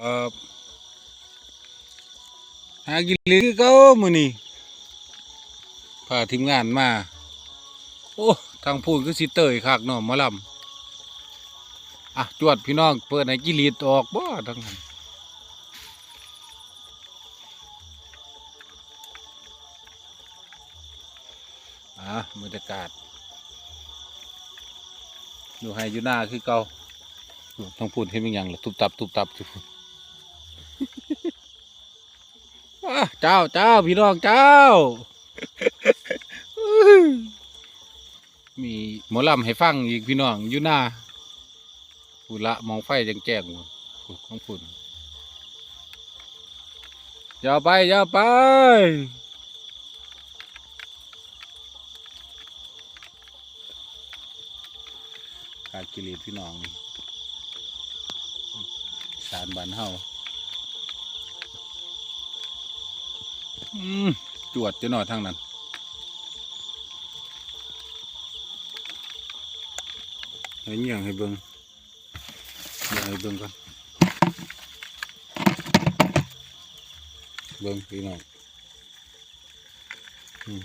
ครับหากินหรือเก็มือนี่พาทีมงานมา โอ้ทางพูดคือสิเตยคักเนาะหมาลำอะจวดพี่น้องเปิดให้กิลีดออกบ่ทั้งนั้นอะบรรยากาศอยู่ให้อยู่หน้าคือเก่าต้องพูดให้มันยังล่ะทุบตับ ทุบตับทุบ อะ เจ้าเจ้าพี่น้องเจ้า มีหมอลำให้ฟังอีกพี่น้องอยู่หน้าฝุ่นละมองไฟแจ้งแจ้งๆฝุ่นของฝุ่นอย่าไปอย่าไปขาดกิเลสพี่น้องสารบันเฮา จวดจะหน่อยทางนั้น ให้เงี่ยงให้เบิงเงี่ยงให้เบิงก่อนเบิงพี่น้องอืม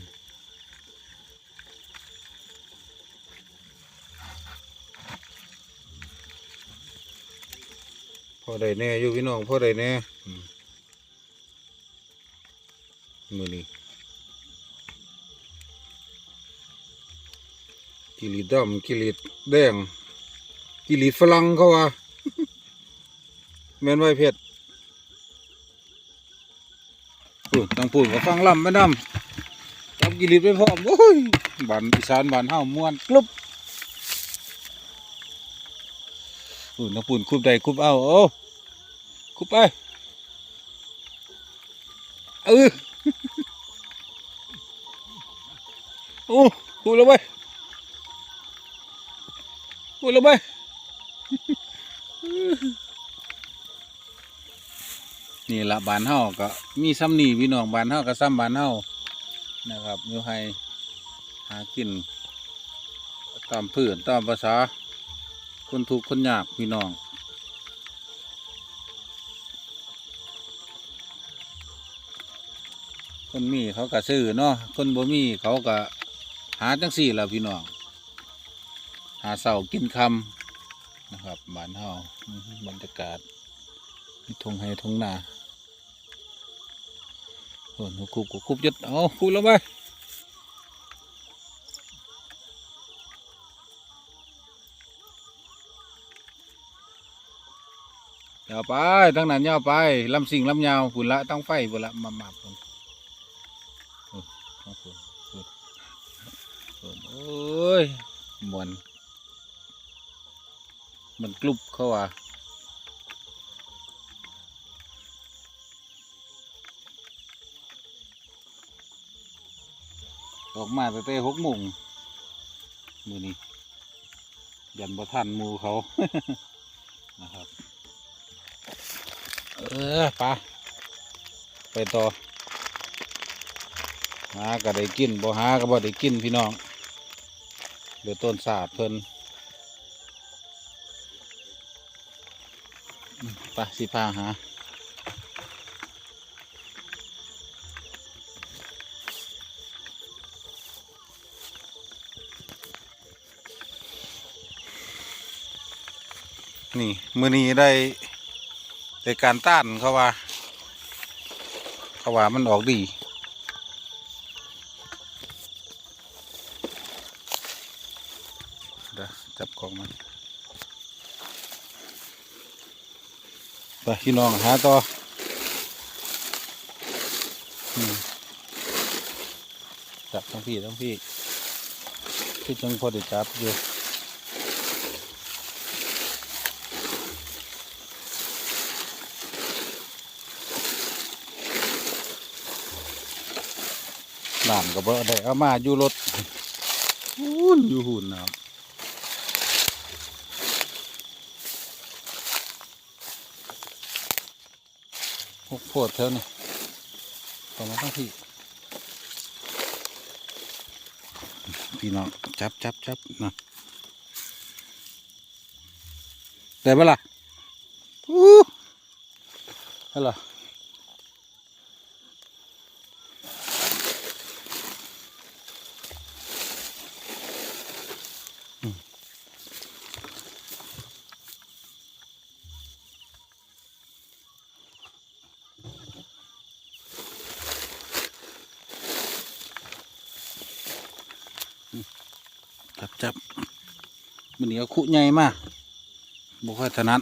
พอได้แน่อยู่พี่น้องพอได้แน่ มือนี้กิริดำกิริดแดงกิริดฝรั่งเขาว่าแมนไว้เพชรพูดต้องพูดกับฟังลำแม่นำจับกิริดไปพร้อมโอ้ยบานอีสานบานเฮาม่วนกลุบพูดต้องพูดคุบใดคุบเอาโอ้คุบไปเออ โอ้พูแล้วไปพูแล้วไปนี่ละบานเฮาก็มีซ้ำนี่พี่น้องบานเฮาก็ซ้ำบานเฮานะครับอยู่ให้หากิน ตามพื้นตามภาษา คนทุกข์คนยากพี่น้อง คนมีเขาก็ซื้อเนาะคนบ่มีเขาก็หาจังสี่ละพี่น้องหาเสากินคำนะครับบ้านเฮาบรรยากาศทงให้ทงนาโหนูคุบกูคุบยัดเอาคุบล้วไปยาวไปทั้งนั้นยาวไปลำสิงลำยาวฝุ่นละต้องไฟฝุ่นละมามาฝุ่น ของฝุ่นฝุ่นฝุ่นโอ้ยมวนมันกลุบเข้าว่าออกมาแต่แต่หกโมงมือนี้ยันบ่ทันมูเขานะครับ เออปะไปต่อ หาก็ได้กินบ่หาก็บ่ได้กินพี่น้องเดือต้นสาดเพิ่นปสิพาหานี่มือนี้ได้ได้การต้านเขาว่า เขาว่ามันออกดี เดี๋ยวจับกองมันไปพี่น้องหาต่อจับทั้งพี่ทั้งพี่ที่จังพอได้จับอยู่น้ำก็บ่ได้เอามาอยู่รถหุ่นอยู่หุ่นนะครับ พวกโพดเท่านี้ต่อมาทั้งที่พี่น้องจับจับจับนะได้ปะล่ะอู้ฮัลโหล จับจับมันเหนียวคุใหญ่มากบุคคลถนัด